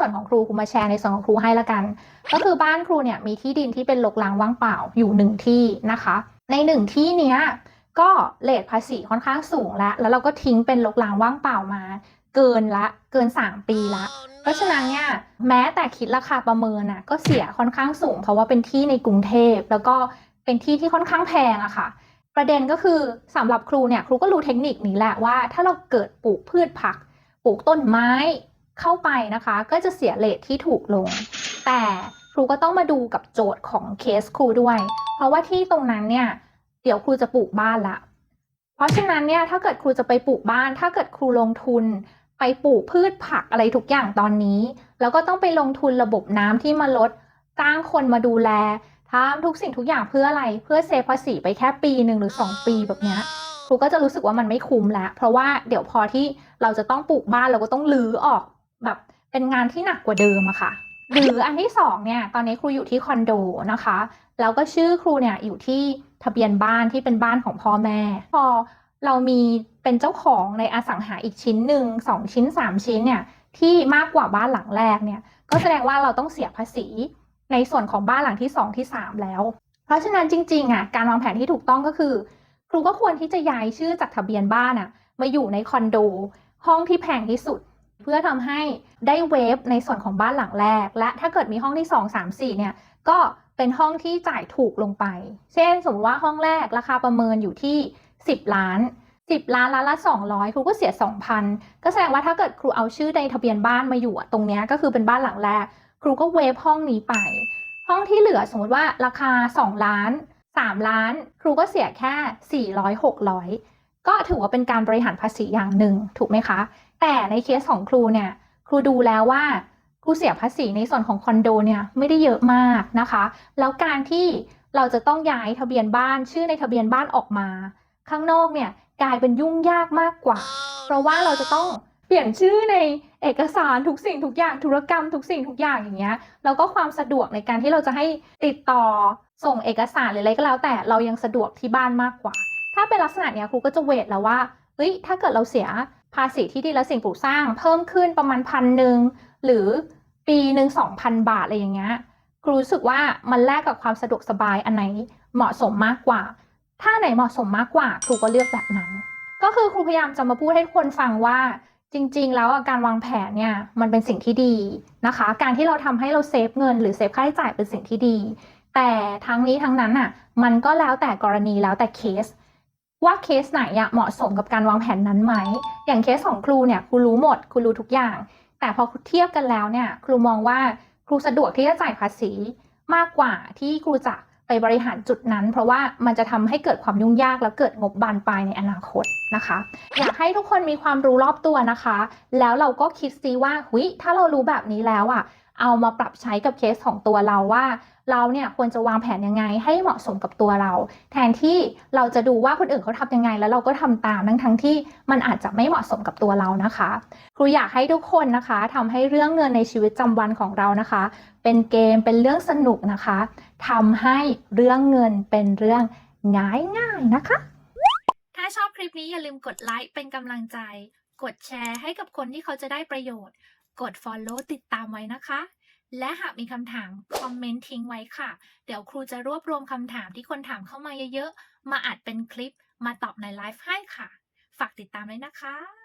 ส่วนของครูครูมาแชร์ในส่วนของครูให้ละกัน ก็คือบ้านครูเนี่ยมีที่ดินที่เป็นรกร้างว่างเปล่าอยู่หนึ่งที่นะคะ ในหนึ่งที่เนี้ยก็เลทภาษีค่อนข้างสูงแล้วแล้วเราก็ทิ้งเป็นรกร้างว่างเปล่ามา เกินละเกิน 3 ปีละ เพราะฉะนั้นเนี่ยแม้แต่คิดราคาประเมินน่ะก็เสียค่อนข้างสูง เพราะว่าเป็นที่ในกรุงเทพแล้วก็เป็นที่ที่ค่อนข้างแพงอะค่ะ ประเด็นก็คือสำหรับครูเนี่ยครูก็รู้เทคนิคนี้แหละว่า ถ้าเราเกิดปลูกพืชผัก ปลูกต้นไม้ เข้าไปนะคะ ก็จะเสียเลทที่ถูกลง แต่ครูก็ต้องมาดูกับโจทย์ของเคสครูด้วย เพราะว่าที่ตรงนั้นเนี่ย เดี๋ยวครูจะปลูกบ้านละ เพราะฉะนั้นเนี่ยถ้าเกิดครูจะไปปลูกบ้าน ถ้าเกิดครูลงทุน ไปปลูกพืชผักอะไรทุกอย่างตอนนี้ แล้วก็ต้องไปลงทุนระบบน้ำที่มาลดจ้างคนมาดูแลทำทุกสิ่งทุกอย่างเพื่ออะไร เพื่อเซฟภาษีไปแค่ปีหนึ่งหรือ 2 ปีแบบเนี้ยครูก็จะรู้สึกว่ามันไม่คุ้มแล้ว เพราะว่าเดี๋ยวพอที่เราจะต้องปลูกบ้านเราก็ต้องรื้อออก เป็นงานที่หนักกว่าเดิมอะค่ะหรืออันที่สองเนี่ยตอนนี้ครูอยู่ที่คอนโดนะคะแล้วก็ชื่อครูเนี่ยอยู่ที่ทะเบียนบ้านที่เป็นบ้านของพ่อแม่ พอเรามีเป็นเจ้าของในอสังหาอีกชิ้นหนึ่งสองชิ้นสามชิ้นเนี่ยที่มากกว่าบ้านหลังแรกเนี่ยก็แสดงว่าเราต้องเสียภาษีในส่วนของบ้านหลังที่สองที่สามแล้ว เพราะฉะนั้นจริงๆอะการวางแผนที่ถูกต้องก็คือ ครูก็ควรที่จะย้ายชื่อจากทะเบียนบ้านอะมาอยู่ในคอนโดห้องที่แพงที่สุด เพื่อทำให้ได้เวฟในส่วนของบ้านหลังแรก และถ้าเกิดมีห้องที่ 2 3 4 เนี่ยก็เป็นห้องที่จ่ายถูกลงไป เช่นสมมติว่าห้องแรกราคาประเมินอยู่ที่ 10 ล้าน 10 ล้านล้านละ 200 ครูก็เสีย 2,000 ก็แสดงว่าถ้าเกิดครูเอาชื่อในทะเบียนบ้านมาอยู่ตรงนี้ก็คือเป็นบ้านหลังแรก ครูก็เวฟห้องนี้ไป ห้องที่เหลือสมมติว่าราคา 2 ล้าน 3 ล้าน ครูก็เสียแค่ 400 600 ก็ถือว่าเป็นการบริหารภาษีอย่างหนึ่งถูกไหมคะ แต่ในเคสของครูเนี่ยครูดูแล้วว่าครูเสียภาษีในส่วนของคอนโดเนี่ยไม่ได้เยอะมากนะคะ แล้วการที่เราจะต้องย้ายทะเบียนบ้านชื่อในทะเบียนบ้านออกมา ข้างนอกเนี่ยกลายเป็นยุ่งยากมากกว่า เพราะว่าเราจะต้องเปลี่ยนชื่อในเอกสารทุกสิ่งทุกอย่างธุรกรรมทุกสิ่งทุกอย่างอย่างเงี้ยแล้วก็ความสะดวกในการที่เราจะให้ติดต่อส่งเอกสารหรืออะไรก็แล้วแต่เรายังสะดวกที่บ้านมากกว่า ถ้าเป็นลักษณะเนี้ยครูก็จะเวทแล้วว่าเฮ้ยถ้าเกิดเราเสียภาษีที่ดินและสิ่งปลูกสร้าง เพิ่มขึ้นประมาณพันหนึ่งหรือปีหนึ่งสองพันบาทอะไรอย่างเงี้ยครูรู้สึกว่ามันแลกกับความสะดวกสบายอันไหนเหมาะสมมากกว่า ถ้าไหนเหมาะสมมากกว่าครูก็เลือกแบบนั้น ก็คือครูพยายามจะมาพูดให้ทุกคนฟังว่าจริง ๆ แล้วการวางแผนเนี่ยมันเป็นสิ่งที่ดีนะคะ การที่เราทำให้เราเซฟเงิน หรือเซฟค่าใช้จ่ายเป็นสิ่งที่ดี แต่ทั้งนี้ทั้งนั้นอะมันก็แล้วแต่กรณีแล้วแต่เคส ว่าเคสไหนอะเหมาะสมกับการวางแผนนั้นไหม อย่างเคสของครูเนี่ยครูรู้หมดครูรู้ทุกอย่าง แต่พอเทียบกันแล้วเนี่ยครูมองว่าครูสะดวกที่จะจ่ายภาษีมากกว่าที่ครูจะไปบริหารจุดนั้น เพราะว่ามันจะทำให้เกิดความยุ่งยากแล้วเกิดงบบานปลายในอนาคตนะคะ อยากให้ทุกคนมีความรู้รอบตัวนะคะ แล้วเราก็คิดซิว่าหุยถ้าเรารู้แบบนี้แล้วอะ เอามาปรับใช้กับเคสของตัวเราว่า เราเนี่ยควรจะวางแผนยังไงให้เหมาะสมกับตัวเรา แทนที่เราจะดูว่าคนอื่นเขาทำยังไง แล้วเราก็ทำตามทั้งทั้งที่มันอาจจะไม่เหมาะสมกับตัวเรานะคะ ครูอยากให้ทุกคนนะคะทำให้เรื่องเงินในชีวิตประจำวันของเรานะคะ เป็นเกมเป็นเรื่องสนุกนะคะทำให้เรื่องเงินเป็นเรื่องง่ายๆนะคะ ถ้าชอบคลิปนี้อย่าลืมกดไลค์เป็นกำลังใจ กดแชร์ให้กับคนที่เขาจะได้ประโยชน์ กด Follow ติดตามไว้นะคะ และหากมีคำถาม คอมเมนต์ทิ้งไว้ค่ะ เดี๋ยวครูจะรวบรวมคำถามที่คนถามเข้ามาเยอะๆ มาอัดเป็นคลิป มาตอบในไลฟ์ให้ค่ะ ฝากติดตามเลยนะคะ